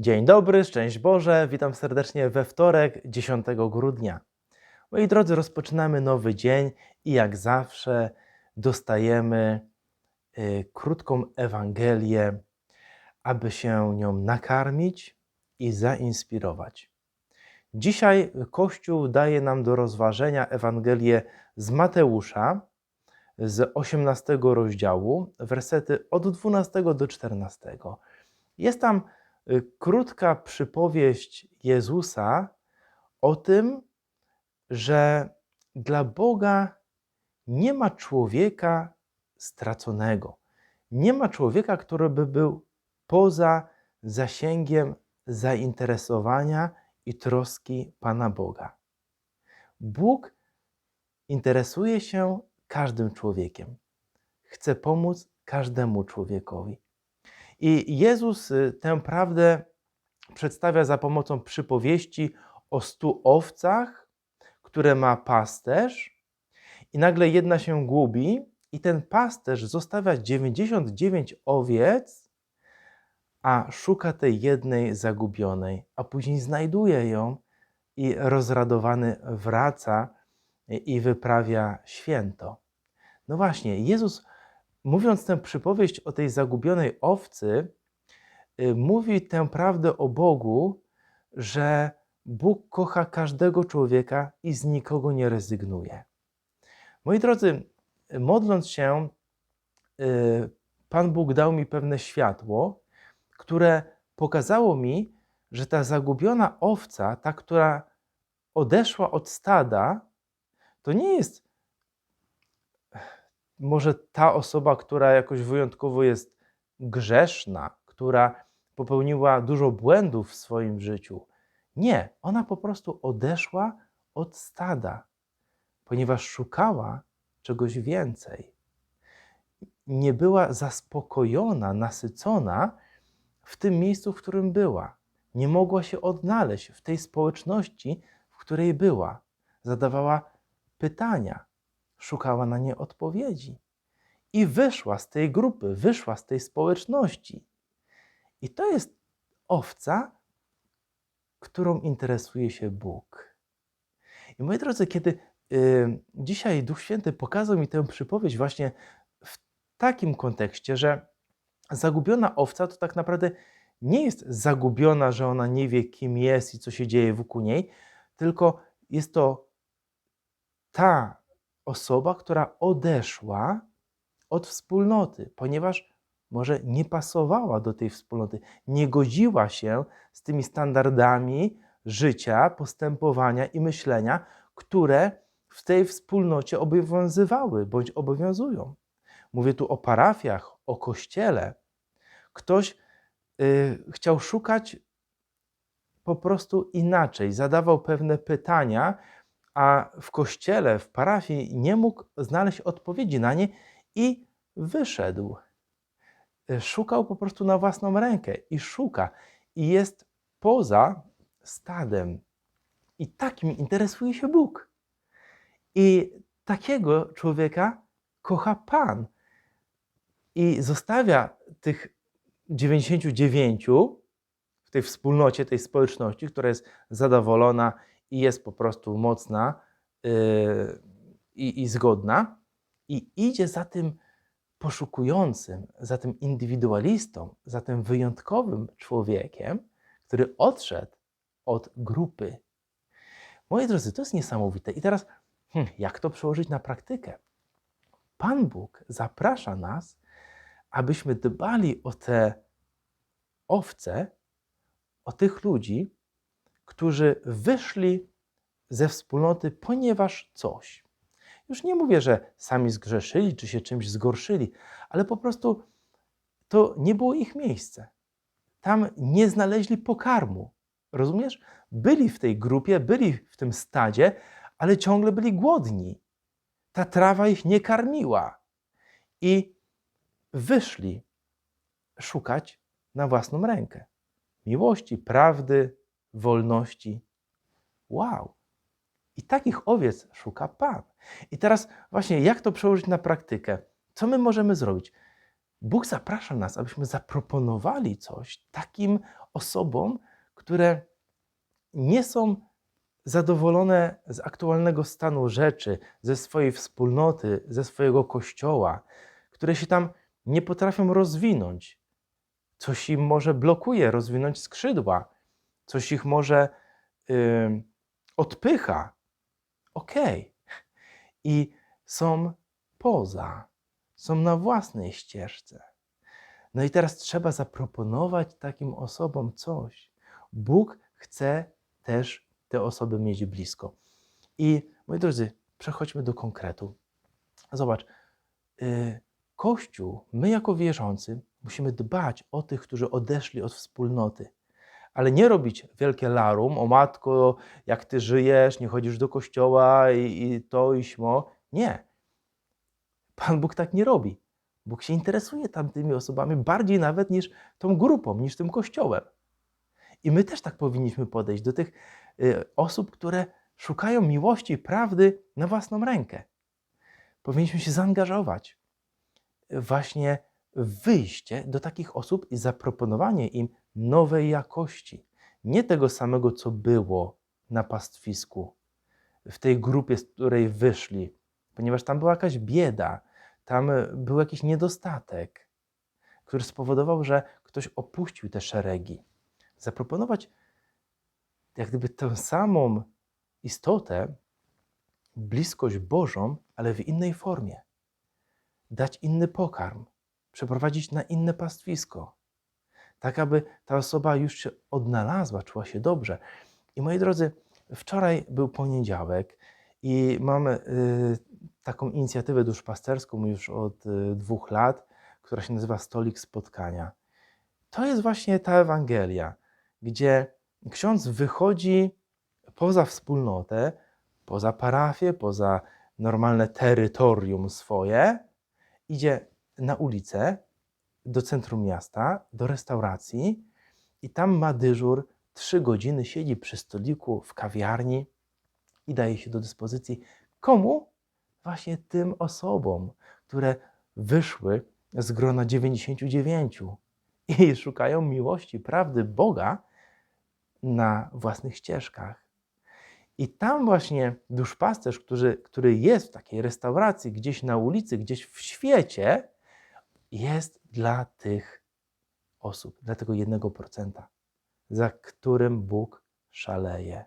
Dzień dobry, szczęść Boże, witam serdecznie we wtorek, 10 grudnia. Moi drodzy, rozpoczynamy nowy dzień i jak zawsze dostajemy y, krótką Ewangelię, aby się nią nakarmić i zainspirować. Dzisiaj Kościół daje nam do rozważenia Ewangelię z Mateusza z 18 rozdziału, wersety od 12 do 14. Jest tam krótka przypowieść Jezusa o tym, że dla Boga nie ma człowieka straconego. Nie ma człowieka, który by był poza zasięgiem zainteresowania i troski Pana Boga. Bóg interesuje się każdym człowiekiem. Chce pomóc każdemu człowiekowi. I Jezus y, tę prawdę przedstawia za pomocą przypowieści o stu owcach, które ma pasterz, i nagle jedna się gubi, i ten pasterz zostawia 99 owiec, a szuka tej jednej zagubionej, a później znajduje ją i rozradowany wraca i wyprawia święto. No właśnie, Jezus, mówiąc tę przypowieść o tej zagubionej owcy, y, mówi tę prawdę o Bogu, że Bóg kocha każdego człowieka i z nikogo nie rezygnuje. Moi drodzy, modląc się, y, Pan Bóg dał mi pewne światło, które pokazało mi, że ta zagubiona owca, ta, która odeszła od stada, to nie jest może ta osoba, która jakoś wyjątkowo jest grzeszna, która popełniła dużo błędów w swoim życiu. Nie, ona po prostu odeszła od stada, ponieważ szukała czegoś więcej. Nie była zaspokojona, nasycona w tym miejscu, w którym była. Nie mogła się odnaleźć w tej społeczności, w której była. Zadawała pytania, szukała na nie odpowiedzi. I wyszła z tej grupy, wyszła z tej społeczności. I to jest owca, którą interesuje się Bóg. I moi drodzy, kiedy y, dzisiaj Duch Święty pokazał mi tę przypowieść właśnie w takim kontekście, że zagubiona owca to tak naprawdę nie jest zagubiona, że ona nie wie, kim jest i co się dzieje wokół niej, tylko jest to ta osoba, która odeszła od wspólnoty, ponieważ może nie pasowała do tej wspólnoty, nie godziła się z tymi standardami życia, postępowania i myślenia, które w tej wspólnocie obowiązywały bądź obowiązują. Mówię tu o parafiach, o kościele. Ktoś y, chciał szukać po prostu inaczej, zadawał pewne pytania, a w kościele, w parafii nie mógł znaleźć odpowiedzi na nie i wyszedł. Szukał po prostu na własną rękę i szuka, i jest poza stadem. I takim interesuje się Bóg. I takiego człowieka kocha Pan. I zostawia tych 99 w tej wspólnocie, tej społeczności, która jest zadowolona i jest po prostu mocna yy, i, i zgodna, i idzie za tym poszukującym, za tym indywidualistą, za tym wyjątkowym człowiekiem, który odszedł od grupy. Moi drodzy, to jest niesamowite. I teraz, hmm, jak to przełożyć na praktykę? Pan Bóg zaprasza nas, abyśmy dbali o te owce, o tych ludzi, którzy wyszli ze wspólnoty, ponieważ coś. Już nie mówię, że sami zgrzeszyli, czy się czymś zgorszyli, ale po prostu to nie było ich miejsce. Tam nie znaleźli pokarmu. Rozumiesz? Byli w tej grupie, byli w tym stadzie, ale ciągle byli głodni. Ta trawa ich nie karmiła. I wyszli szukać na własną rękę miłości, prawdy, wolności. Wow! I takich owiec szuka Pan. I teraz właśnie, jak to przełożyć na praktykę? Co my możemy zrobić? Bóg zaprasza nas, abyśmy zaproponowali coś takim osobom, które nie są zadowolone z aktualnego stanu rzeczy, ze swojej wspólnoty, ze swojego kościoła, które się tam nie potrafią rozwinąć. Coś im może blokuje rozwinąć skrzydła, coś ich może yy, odpycha. Okej. I są poza, są na własnej ścieżce. No i teraz trzeba zaproponować takim osobom coś. Bóg chce też te osoby mieć blisko. I moi drodzy, przechodźmy do konkretu. Zobacz, yy, Kościół, my jako wierzący, musimy dbać o tych, którzy odeszli od wspólnoty. Ale nie robić wielkie larum, o matko, jak ty żyjesz, nie chodzisz do kościoła i, i to i śmo. Nie. Pan Bóg tak nie robi. Bóg się interesuje tamtymi osobami bardziej nawet niż tą grupą, niż tym kościołem. I my też tak powinniśmy podejść do tych y, osób, które szukają miłości i prawdy na własną rękę. Powinniśmy się zaangażować właśnie w wyjście do takich osób i zaproponowanie im nowej jakości. Nie tego samego, co było na pastwisku, w tej grupie, z której wyszli, ponieważ tam była jakaś bieda, tam był jakiś niedostatek, który spowodował, że ktoś opuścił te szeregi. Zaproponować jak gdyby tę samą istotę, bliskość Bożą, ale w innej formie. Dać inny pokarm, przeprowadzić na inne pastwisko, tak aby ta osoba już się odnalazła, czuła się dobrze. I moi drodzy, wczoraj był poniedziałek i mamy y, taką inicjatywę duszpasterską już od y, dwóch lat, która się nazywa Stolik Spotkania. To jest właśnie ta Ewangelia, gdzie ksiądz wychodzi poza wspólnotę, poza parafię, poza normalne terytorium swoje, idzie na ulicę, do centrum miasta, do restauracji i tam ma dyżur, trzy godziny siedzi przy stoliku w kawiarni i daje się do dyspozycji komu? Właśnie tym osobom, które wyszły z grona 99 i szukają miłości, prawdy Boga na własnych ścieżkach. I tam właśnie duszpasterz, który, który jest w takiej restauracji, gdzieś na ulicy, gdzieś w świecie, jest dla tych osób, dla tego jednego procenta, za którym Bóg szaleje,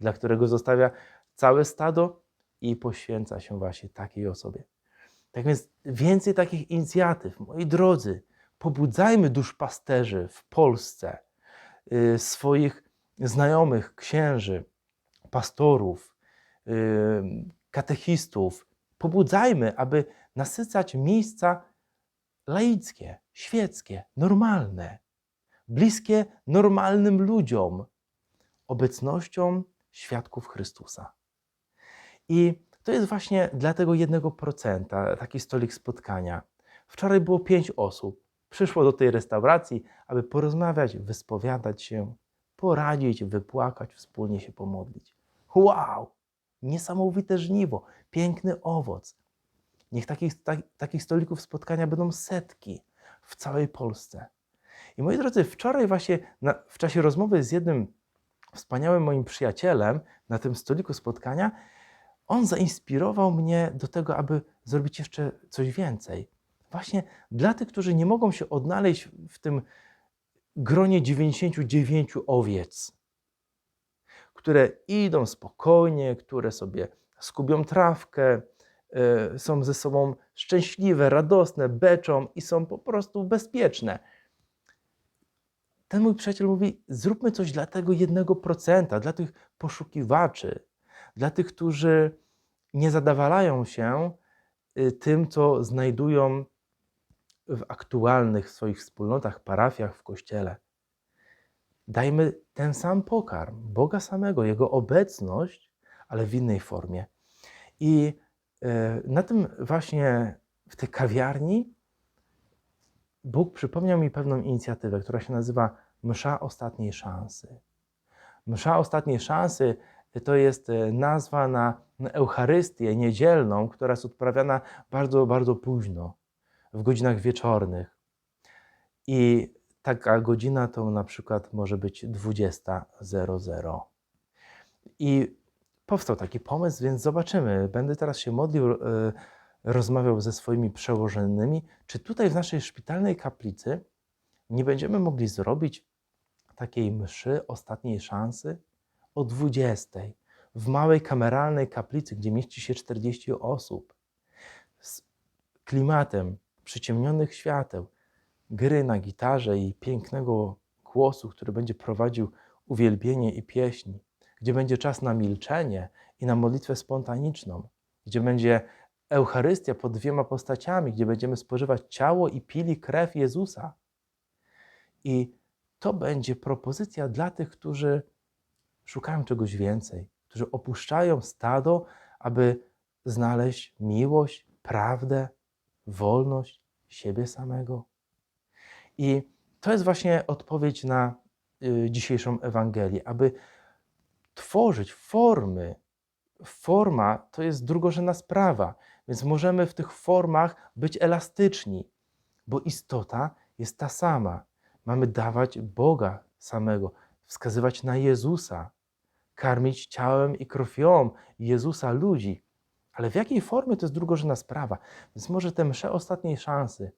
dla którego zostawia całe stado i poświęca się właśnie takiej osobie. Tak więc więcej takich inicjatyw, moi drodzy, pobudzajmy duszpasterzy w Polsce, yy, swoich znajomych, księży, pastorów, yy, katechistów. Pobudzajmy, aby nasycać miejsca laickie, świeckie, normalne, bliskie normalnym ludziom, obecnością świadków Chrystusa. I to jest właśnie dla tego jednego procenta taki stolik spotkania. Wczoraj było pięć osób. Przyszło do tej restauracji, aby porozmawiać, wyspowiadać się, poradzić, wypłakać, wspólnie się pomodlić. Wow! Niesamowite żniwo, piękny owoc. Niech takich, tak, takich stolików spotkania będą setki w całej Polsce. I moi drodzy, wczoraj właśnie na, w czasie rozmowy z jednym wspaniałym moim przyjacielem na tym stoliku spotkania, on zainspirował mnie do tego, aby zrobić jeszcze coś więcej. Właśnie dla tych, którzy nie mogą się odnaleźć w tym gronie 99 owiec, które idą spokojnie, które sobie skubią trawkę, są ze sobą szczęśliwe, radosne, beczą i są po prostu bezpieczne. Ten mój przyjaciel mówi: Zróbmy coś dla tego jednego procenta, dla tych poszukiwaczy, dla tych, którzy nie zadawalają się y, tym, co znajdują w aktualnych swoich wspólnotach, parafiach, w kościele. Dajmy ten sam pokarm, Boga samego, Jego obecność, ale w innej formie. I e, na tym właśnie, w tej kawiarni, Bóg przypomniał mi pewną inicjatywę, która się nazywa Msza Ostatniej Szansy. Msza Ostatniej Szansy to jest e, nazwa na Eucharystię niedzielną, która jest odprawiana bardzo, bardzo późno w godzinach wieczornych. I taka godzina to na przykład może być 20.00. I powstał taki pomysł, więc zobaczymy. Będę teraz się modlił, e, rozmawiał ze swoimi przełożonymi, czy tutaj w naszej szpitalnej kaplicy nie będziemy mogli zrobić takiej mszy ostatniej szansy? O 20 w małej kameralnej kaplicy, gdzie mieści się 40 osób, z klimatem przyciemnionych świateł, gry na gitarze i pięknego głosu, który będzie prowadził uwielbienie i pieśń, gdzie będzie czas na milczenie i na modlitwę spontaniczną, gdzie będzie Eucharystia pod dwiema postaciami, gdzie będziemy spożywać ciało i pili krew Jezusa. I to będzie propozycja dla tych, którzy szukają czegoś więcej, którzy opuszczają stado, aby znaleźć miłość, prawdę, wolność siebie samego. I to jest właśnie odpowiedź na y, dzisiejszą Ewangelię, aby tworzyć formy. Forma to jest drugorzędna sprawa, więc możemy w tych formach być elastyczni, bo istota jest ta sama. Mamy dawać Boga samego, wskazywać na Jezusa, karmić ciałem i krwią Jezusa ludzi. Ale w jakiej formie to jest drugorzędna sprawa. Więc może te msze ostatniej szansy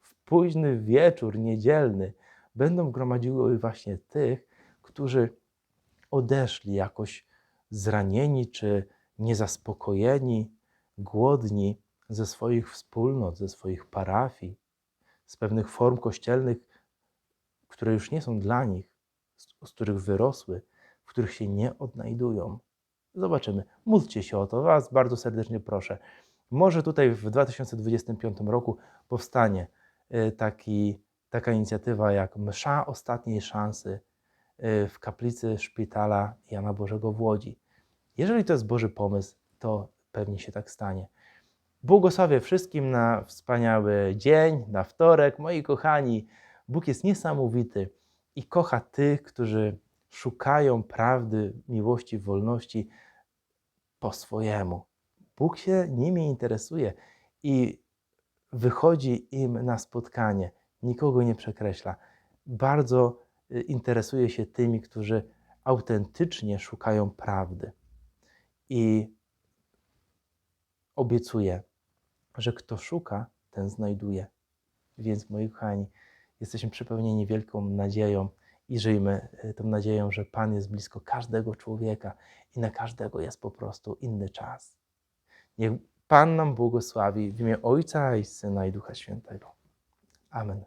w późny wieczór niedzielny będą gromadziły właśnie tych, którzy odeszli jakoś zranieni czy niezaspokojeni, głodni ze swoich wspólnot, ze swoich parafii, z pewnych form kościelnych, które już nie są dla nich, z, których wyrosły, w których się nie odnajdują. Zobaczymy. Módlcie się o to, Was bardzo serdecznie proszę. Może tutaj w 2025 roku powstanie y, taki, taka inicjatywa jak Msza Ostatniej Szansy w kaplicy szpitala Jana Bożego w Łodzi. Jeżeli to jest Boży pomysł, to pewnie się tak stanie. Błogosławię wszystkim na wspaniały dzień, na wtorek. Moi kochani, Bóg jest niesamowity i kocha tych, którzy szukają prawdy, miłości, wolności po swojemu. Bóg się nimi interesuje i wychodzi im na spotkanie, nikogo nie przekreśla. Bardzo y, interesuje się tymi, którzy autentycznie szukają prawdy. I obiecuje, że kto szuka, ten znajduje. Więc, moi kochani, jesteśmy przepełnieni wielką nadzieją i żyjmy y, tą nadzieją, że Pan jest blisko każdego człowieka i na każdego jest po prostu inny czas. Niech Pan nam błogosławi w imię Ojca i Syna i Ducha Świętego. Amen.